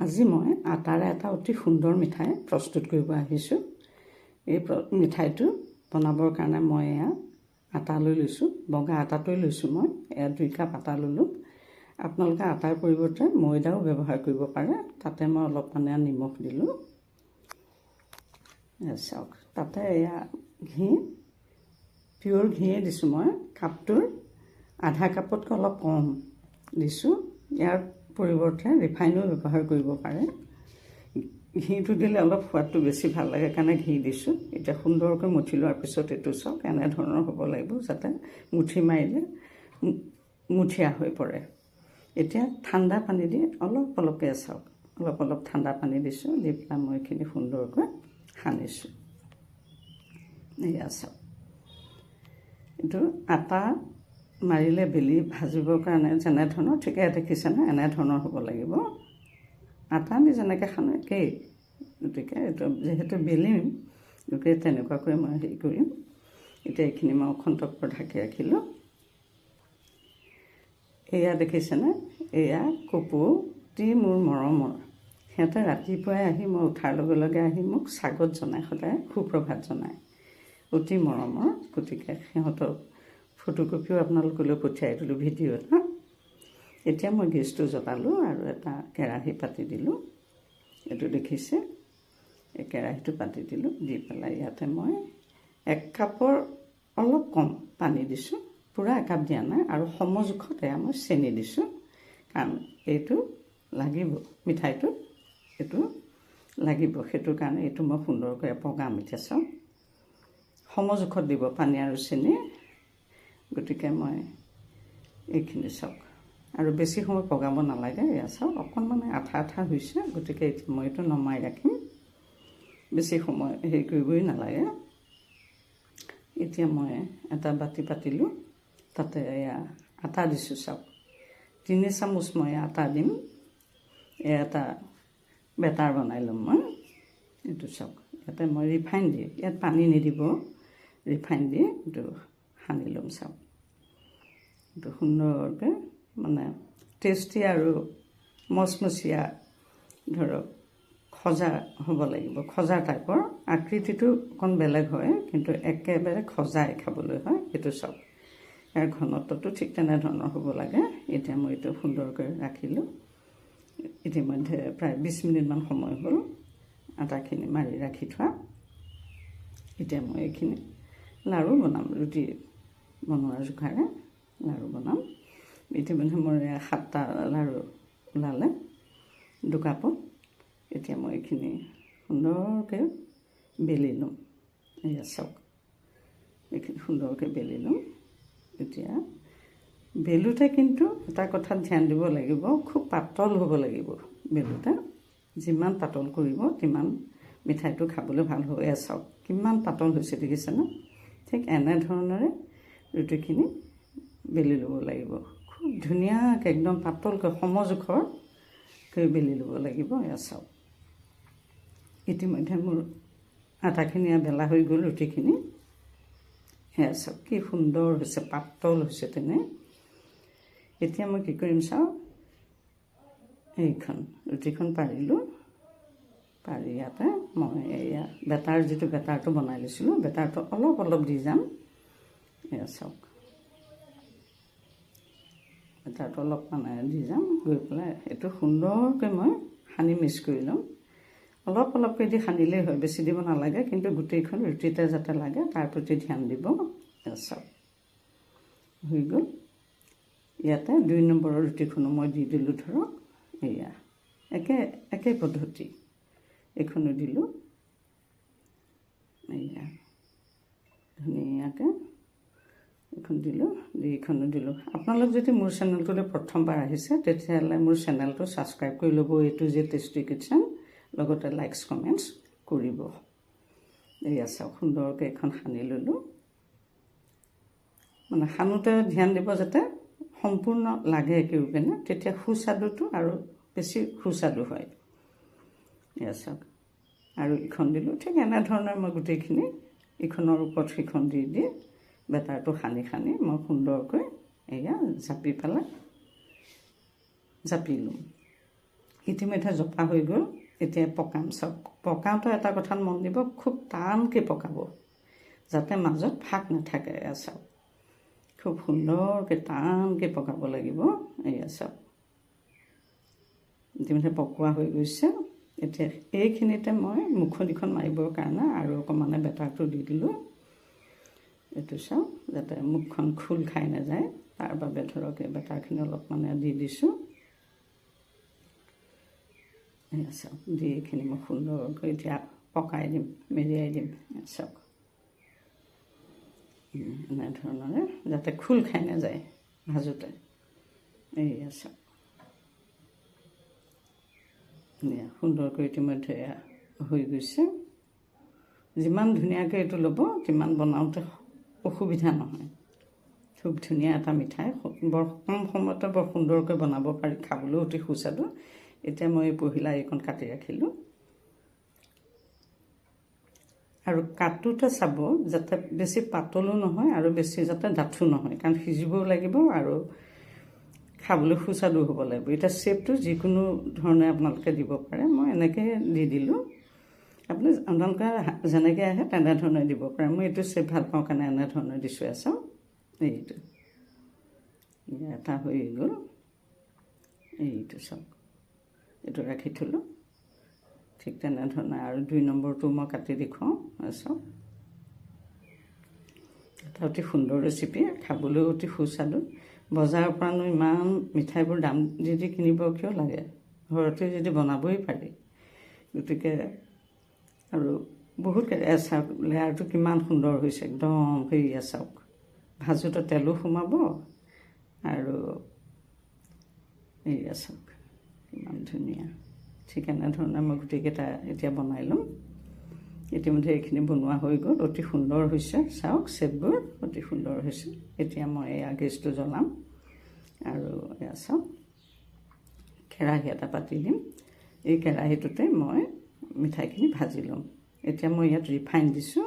আজি মই আটাৰে এটা অতি সুন্দৰ মিঠাই প্ৰস্তুত কৰিব আহিছোঁ। এই মিঠাইটো বনাবৰ কাৰণে মই এয়া আটা লৈ লৈছোঁ বগা আটাটোৱে লৈছোঁ মই এয়া দুই কাপ আটা ল'লোঁ। আপোনালোকে আটাৰ পৰিৱৰ্তে ময়দাও ব্যৱহাৰ কৰিব পাৰে তাতে মই অলপ মানে নিমখ দিলোঁ। চাওক তাতে এয়া ঘি পিয়'ৰ ঘিয়ে দিছোঁ মই কাপটোৰ আধা কাপতকৈ অলপ কম দিছোঁ। ইয়াৰ পৰিৱৰ্তে ৰিফাইনো ব্যৱহাৰ কৰিব পাৰে। ঘিটো দিলে অলপ সোৱাদটো বেছি ভাল লাগে কাৰণে ঘি দিছোঁ। এতিয়া সুন্দৰকৈ মুঠি লোৱাৰ পিছত এইটো চাওক এনেধৰণৰ হ'ব লাগিব যাতে মুঠি মাৰিলে মুঠীয়া হৈ পৰে। এতিয়া ঠাণ্ডা পানী দি অলপ অলপকৈ চাওক অলপ অলপ ঠাণ্ডা পানী দিছোঁ দি পেলাই মই এইখিনি সুন্দৰকৈ সানিছোঁ। এয়া চাওক। এইটো আটা মাৰিলে বেলি ভাজিবৰ কাৰণে যেনেধৰণৰ ঠিকে দেখিছেনে এনেধৰণৰ হ'ব লাগিব। আটা আমি যেনেকৈ সানো একেই। গতিকে এইটো যিহেতু বেলিম গতিকে তেনেকুৱাকৈ মই হেৰি কৰিম। এতিয়া এইখিনি মই অখন্তকৈ ঢাকি ৰাখিলোঁ। এয়া দেখিছেনে এয়া কপৌতি মোৰ মৰমৰ। সিহঁতে ৰাতিপুৱাই আহি মই উঠাৰ লগে লগে আহি মোক স্বাগত জনায় সদায় সুপ্ৰভাত জনায়। অতি মৰমৰ গতিকে সিহঁতক ফটোকপিও আপোনালোকলৈ পঠিয়াই দিলোঁ ভিডিঅ' এটা এতিয়া মই গেছটো জ্বলালোঁ আৰু এটা কেৰাহী পাতি দিলোঁ। এইটো দেখিছে। এই কেৰাহীটো পাতি দিলোঁ দি পেলাই ইয়াতে মই এক কাপৰ অলপ কম পানী দিছোঁ পূৰা একাপ দিয়া নাই আৰু সমজোখত এয়া মই চেনি দিছোঁ কাৰণ এইটো লাগিব মিঠাইটো এইটো লাগিব সেইটো কাৰণে এইটো মই সুন্দৰকৈ পগাম এতিয়া চাওক সমজোখত দিব পানী আৰু চেনি গতিকে মই এইখিনি চাওক। আৰু বেছি সময় পগাব নালাগে এয়া চাওক অকণমান আঠা আঠা হৈছে গতিকে মই এইটো নমাই ৰাখিম। বেছি সময় হেৰি কৰিবই নালাগে। এতিয়া মই এটা বাতি পাতিলোঁ তাতে এয়া আটা দিছোঁ চাওক। তিনি চামুচ মই আটা দিম। এয়া এটা বেটাৰ বনাই ল'ম মই এইটো চাওক। ইয়াতে মই ৰিফাইন দি ইয়াত পানী নিদিব। ৰিফাইন দি এইটো সানি ল'ম চাওক। সুন্দৰকৈ মানে টেষ্টি আৰু মচমচীয়া ধৰক খজা হ'ব লাগিব। খজা টাইপৰ। আকৃতিটো অকণ বেলেগ হয় কিন্তু একেবাৰে খজাই খাবলৈ হয় সেইটো চাওক ইয়াৰ ঘনত্বটো ঠিক তেনেধৰণৰ হ'ব লাগে। এতিয়া মই এইটো সুন্দৰকৈ ৰাখিলোঁ। ইতিমধ্যে প্ৰায় বিছ মিনিটমান সময় হ'ল। আটাখিনি মাৰি ৰাখি থোৱা। এতিয়া মই এইখিনি লাড়ু বনাম ৰুটি বনোৱাৰ জোখাৰে। লাড়ু বনাম। ইতিমধ্যে মোৰ সাতটা লাড়ু ওলালে দুকাপত এতিয়া মই এইখিনি সুন্দৰকৈ বেলি ল'ম। এয়া চাওক এইখিনি সুন্দৰকৈ বেলি ল'ম। এতিয়া বেলোতে কিন্তু এটা কথাত ধ্যান দিব লাগিব খুব পাতল হ'ব লাগিব বেলোতে। যিমান পাতল কৰিব তিমান মিঠাইটো খাবলৈ ভাল হ'ব। এয়া চাওক কিমান পাতল হৈছে দেখিছেনে? ঠিক এনেধৰণেৰে ৰুটিখিনি বেলি ল'ব লাগিব। খুব ধুনীয়াকৈ একদম পাতলকৈ সমজোখৰকৈ বেলি ল'ব লাগিব এয়া চাওক। ইতিমধ্যে মোৰ আটাখিনি বেলা হৈ গ'ল ৰুটিখিনি। সেয়া চাওক কি সুন্দৰ হৈছে পাতল হৈছে তেনে। এতিয়া মই কি কৰিম চাওঁ? এইখন ৰুটিখন পাৰিলোঁ। পাৰি ইয়াতে মই এয়া বেটাৰ যিটো বেটাৰটো বনাই লৈছিলোঁ বেটাৰটো অলপ অলপ দি যাম। এয়া চাওক। বেটাৰটো অলপ মানে দি যাম, গৈ পেলাই এইটো সুন্দৰকৈ মই সানি মিক্স কৰি ল'ম। অলপ অলপকৈ দি সানিলেই হয়, বেছি দিব নালাগে, কিন্তু গোটেইখন ৰুটিতে যাতে লাগে, তাৰ প্ৰতি ধ্যান দিব। চাওক হৈ গ'ল। ইয়াতে দুই নম্বৰৰ ৰুটিখনো মই দি দিলোঁ, ধৰক। এয়া, একে একে পদ্ধতি। এইখনো দিলোঁ। এয়া, ধুনীয়াকৈ এইখন দিলোঁ দি এইখনো দিলোঁ। আপোনালোক যদি মোৰ চেনেলটোলৈ প্ৰথমবাৰ আহিছে তেতিয়াহ'লে মোৰ চেনেলটো ছাবস্ক্ৰাইব কৰি ল'ব এইটো যে টেষ্টি কিটচেন লগতে লাইকছ কমেণ্টছ কৰিব। এয়া চাওক সুন্দৰকৈ এইখন সানি ল'লোঁ। মানে সানোতে ধ্যান দিব যাতে সম্পূৰ্ণ লাগে একেবাৰে তেতিয়া সুস্বাদুটো আৰু বেছি সুস্বাদু হয়। এয়া চাওক আৰু ইখন দিলোঁ। ঠিক এনেধৰণে মই গোটেইখিনি ইখনৰ ওপৰত সিখন দি দি বেটাৰটো সানি সানি মই সুন্দৰকৈ এয়া জাপি পেলাই জাপি ল'ম। ইতিমধ্যে জপা হৈ গ'ল এতিয়া পকাম চাওক। পকাওঁতে এটা কথাত মন দিব খুব টানকৈ পকাব যাতে মাজত ফাক নাথাকে এয়া চাওক। খুব সুন্দৰকৈ টানকৈ পকাব লাগিব এয়া চাওক। ইতিমধ্যে পকোৱা হৈ গৈছে। এতিয়া এইখিনিতে মই মুখনিখন মাৰিবৰ কাৰণে আৰু অকণমানে বেটাৰটো দি দিলোঁ। এইটো চাওক যাতে মুখখন খোল খাই নাযায়। তাৰ বাবে ধৰক এই বেটাৰখিনি অলপ মানে দি দিছোঁ। এয়া চাওক দি এইখিনি মই সুন্দৰকৈ এতিয়া পকাই দিম, মেৰিয়াই দিম চাওক। এনেধৰণৰে, যাতে খোল খাই নাযায় ভাজোতে এইয়া চাওক এয়া সুন্দৰকৈ ইতিমধ্যে এয়া হৈ গৈছে। যিমান ধুনীয়াকৈ এইটো ল'ব, তিমান বনাওঁতে অসুবিধা নহয়। খুব ধুনীয়া এটা মিঠাই। বৰ কম সময়তে বৰ সুন্দৰকৈ বনাব পাৰি। খাবলৈও অতি সুস্বাদু। এতিয়া মই এই পহিলা এইকণ কাটি ৰাখিলোঁ। আৰু কাটোতে চাব যাতে বেছি পাতলো নহয় আৰু বেছি যাতে ডাঠো নহয় কাৰণ সিজিবও লাগিব আৰু খাবলৈ সুস্বাদু হ'ব লাগিব। এতিয়া চেপটো যিকোনো ধৰণে আপোনালোকে দিব পাৰে। মই এনেকৈ দি দিলোঁ। আপুনি আপোনালোকে যেনেকৈ আহে তেনেধৰণে দিব পাৰে। মই এইটো চেপ ভাল পাওঁ কাৰণে এনেধৰণে দিছোঁ চাওঁ এইটো। এটা হৈ গ'ল। এইটো চাওক। এইটো ৰাখি থ'লোঁ। ঠিক তেনেধৰণে আৰু দুই নম্বৰটো মই কাটি দেখুৱাওঁ চাওক এটা অতি সুন্দৰ ৰেচিপি খাবলৈও অতি সুস্বাদু। বজাৰৰ পৰানো ইমান মিঠাইবোৰ দাম দি দি কিনিব কিয় লাগে? ঘৰতে যদি বনাবই পাৰি। গতিকে আৰু বহুত চাওক লেয়াৰটো কিমান সুন্দৰ হৈছে একদম সেয়া চাওক। ভাজোতে তেলো সোমাব আৰু এয়া চাওক কিমান ধুনীয়া। ঠিক এনেধৰণে মই গোটেইকেইটা এতিয়া বনাই ল'ম। ইতিমধ্যে এইখিনি বনোৱা হৈ গ'ল অতি সুন্দৰ হৈছে। চাওক চেপবোৰ অতি সুন্দৰ হৈছে। এতিয়া মই এয়া গেছটো জ্বলাম। আৰু এয়া চাওক কেৰাহী এটা পাতি দিম। এই কেৰাহীটোতে মই মিঠাইখিনি ভাজি ল'ম। এতিয়া মই ইয়াত ৰিফাইন দিছোঁ।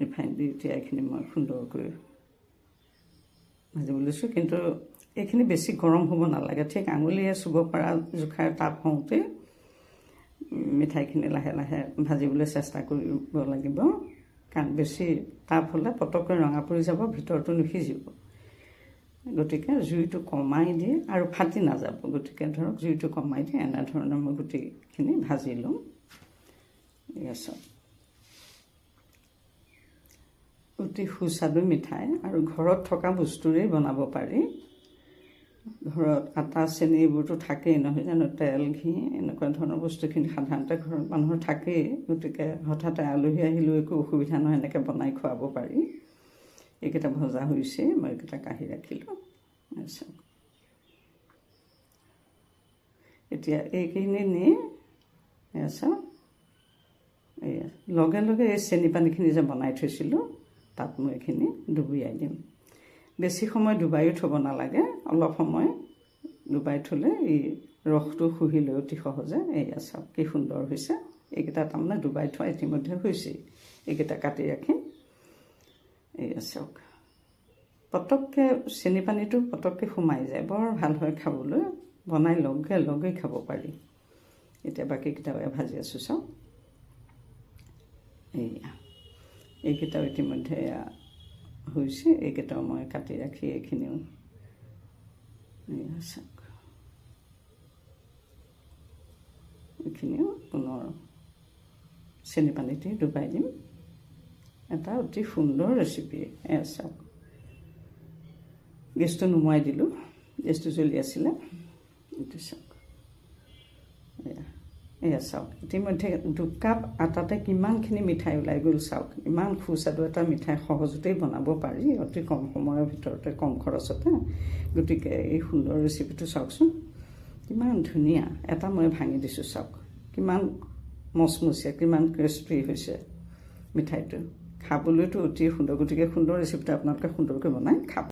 ৰিফাইন দি এতিয়া এইখিনি মই সুন্দৰকৈ ভাজিব লৈছোঁ। কিন্তু এইখিনি বেছি গৰম হ'ব নালাগে। ঠিক আঙুলিয়ে চুব পৰা জোখাৰ তাপ হওঁতে মিঠাইখিনি লাহে লাহে ভাজিবলৈ চেষ্টা কৰিব লাগিব। কাৰণ বেছি তাপ হ'লে পটককৈ ৰঙা পৰি যাব ভিতৰটো নিসিজিব। গতিকে জুইটো কমাই দি আৰু ফাটি নাযাব। গতিকে ধৰক জুইটো কমাই দি এনেধৰণে মই গোটেইখিনি ভাজি চব অতি সুস্বাদু মিঠাই আৰু ঘৰত থকা বস্তুৰেই বনাব পাৰি। ঘৰত আটা চেনি এইবোৰতো থাকেই নহয় জানো? তেল ঘি এনেকুৱা ধৰণৰ বস্তুখিনি সাধাৰণতে ঘৰত মানুহৰ থাকেই। গতিকে হঠাৎ আলহী আহিলেও একো অসুবিধা নহয় এনেকৈ বনাই খুৱাব পাৰি। এইকেইটা ভজা হৈছে মই এইকেইটা কাঢ়ি ৰাখিলোঁ এতিয়া এইখিনি নি লগে লগে এই চেনি পানীখিনি যে বনাই থৈছিলোঁ তাত মই এইখিনি ডুবিয়াই দিম বেছি সময় ডুবাইও থ'ব নালাগে অলপ সময় ডুবাই থ'লে এই ৰসটো শুহি লৈ অতি সহজে এয়া চাওক কি সুন্দৰ হৈছে এইকেইটা তাৰমানে ডুবাই থোৱা ইতিমধ্যে হৈছেই এইকেইটা কাটি ৰাখিম এয়া চাওক পটককৈ চেনি পানীটো পটককৈ সোমাই যায়। বৰ ভাল হয় খাবলৈ। বনাই লগে লগেই খাব পাৰি। এতিয়া বাকীকেইটাও ভাজি আছোঁ চাওক এইয়া। এইকেইটাও ইতিমধ্যে হৈছে। এইকেইটাও মই কাটি ৰাখি এইখিনিও চাওক এইখিনিও পুনৰ চেনি পানীতে ডুবাই দিম। এটা অতি সুন্দৰ ৰেচিপি এয়া চাওক গেছটো নুমুৱাই দিলোঁ গেছটো জ্বলি আছিলে এইটো চাওক এয়া চাওক ইতিমধ্যে দুকাপ আটাতে কিমানখিনি মিঠাই ওলাই গ'ল চাওক ইমান সুস্বাদু এটা মিঠাই সহজতেই বনাব পাৰি অতি কম সময়ৰ ভিতৰতে কম খৰচতে গতিকে এই সুন্দৰ ৰেচিপিটো চাওকচোন। কিমান ধুনীয়া। এটা মই ভাঙি দিছোঁ চাওক। কিমান মচমচীয়া কিমান ক্ৰিস্পি হৈছে মিঠাইটো। খাবলৈতো অতি সুন্দৰ গতিকে সুন্দৰ ৰেচিপিটো আপোনালোকে সুন্দৰকৈ বনাই খাব।